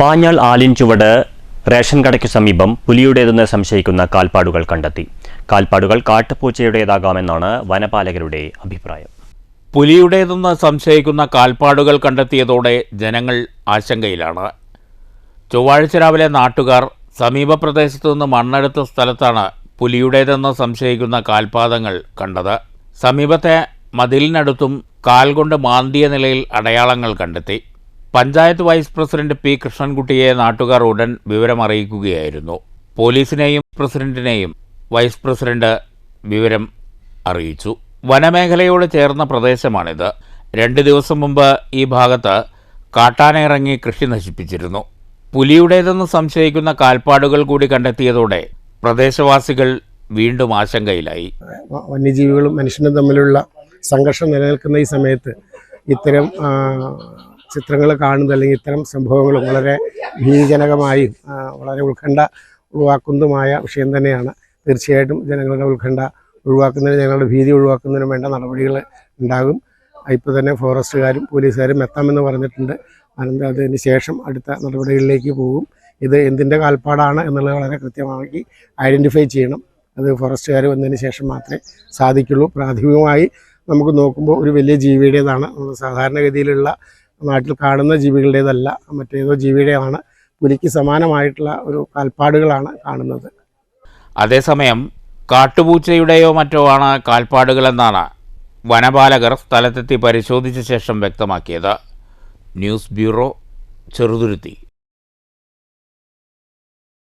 പാഞ്ഞാൾ ആലിൻ ചുവട് റേഷൻ കടയ്ക്കു സമീപം പുലിയുടേതെന്ന് സംശയിക്കുന്ന കാൽപ്പാടുകൾ കണ്ടെത്തി. കാൽപ്പാടുകൾ കാട്ടുപൂച്ചയുടേതാകാമെന്നാണ് വനപാലകരുടെ അഭിപ്രായം. പുലിയുടേതെന്ന് സംശയിക്കുന്ന കാൽപ്പാടുകൾ കണ്ടെത്തിയതോടെ ജനങ്ങൾ ആശങ്കയിലാണ്. ചൊവ്വാഴ്ച രാവിലെ നാട്ടുകാർ സമീപ പ്രദേശത്തു നിന്ന് മണ്ണെടുത്ത സ്ഥലത്താണ് പുലിയുടേതെന്ന് സംശയിക്കുന്ന കാൽപാദങ്ങൾ കണ്ടത്. സമീപത്തെ മതിലിനടുത്തും കാൽ കൊണ്ട് മാന്തിയ നിലയിൽ അടയാളങ്ങൾ കണ്ടെത്തി. പഞ്ചായത്ത് വൈസ് പ്രസിഡന്റ് പി കൃഷ്ണൻകുട്ടിയെ നാട്ടുകാർ ഉടൻ വിവരമറിയിക്കുകയായിരുന്നു. പോലീസിനെയും പ്രസിഡന്റിനെയും വൈസ് പ്രസിഡന്റ് വിവരം അറിയിച്ചു. വനമേഖലയോട് ചേർന്ന പ്രദേശമാണിത്. രണ്ട് ദിവസം മുമ്പ് ഈ ഭാഗത്ത് കാട്ടാനയിറങ്ങി കൃഷി നശിപ്പിച്ചിരുന്നു. പുലിയുടേതെന്ന് സംശയിക്കുന്ന കാൽപ്പാടുകൾ കൂടി കണ്ടെത്തിയതോടെ പ്രദേശവാസികൾ വീണ്ടും ആശങ്കയിലായി. വന്യജീവികളും മനുഷ്യനും തമ്മിലുള്ള സംഘർഷം നിലനിൽക്കുന്ന ഈ സമയത്ത് ഇത്തരം ചിത്രങ്ങൾ കാണുന്നത് അല്ലെങ്കിൽ ഇത്തരം സംഭവങ്ങൾ വളരെ ഭീതിജനകമായും വളരെ ഉത്കണ്ഠ ഒഴിവാക്കുന്നതുമായ വിഷയം തന്നെയാണ്. തീർച്ചയായിട്ടും ജനങ്ങളുടെ ഉത്കണ്ഠ ഒഴിവാക്കുന്നതിന് ഞങ്ങളുടെ ഭീതി ഒഴിവാക്കുന്നതിനും വേണ്ട നടപടികൾ ഉണ്ടാകും. ഇപ്പോൾ തന്നെ ഫോറസ്റ്റുകാരും പോലീസുകാരും എത്താമെന്ന് പറഞ്ഞിട്ടുണ്ട്. അനന്ത അതിന് ശേഷം അടുത്ത നടപടികളിലേക്ക് പോകും. ഇത് എന്തിന്റെ കാൽപ്പാടാണ് എന്നുള്ളത് വളരെ കൃത്യമാക്കി ഐഡന്റിഫൈ ചെയ്യണം. അത് ഫോറസ്റ്റുകാർ വന്നതിന് ശേഷം മാത്രമേ സാധിക്കുള്ളൂ. പ്രാഥമികമായി നമുക്ക് നോക്കുമ്പോൾ ഒരു വലിയ ജീവിയുടേതാണ് സാധാരണഗതിയിലുള്ള നാട്ടിൽ കാണുന്ന ജീവികളുടേതല്ല മറ്റേതോ ജീവിയുടേതാണ് പുലിക്ക് സമാനമായിട്ടുള്ള ഒരു കാൽപ്പാടുകളാണ് കാണുന്നത്. അതേസമയം കാട്ടുപൂച്ചയുടെയോ മറ്റോ ആണ് കാൽപ്പാടുകളെന്നാണ് വനപാലകർ സ്ഥലത്തെത്തി പരിശോധിച്ച ശേഷം വ്യക്തമാക്കിയത്. News bureau Cheruthuruthy.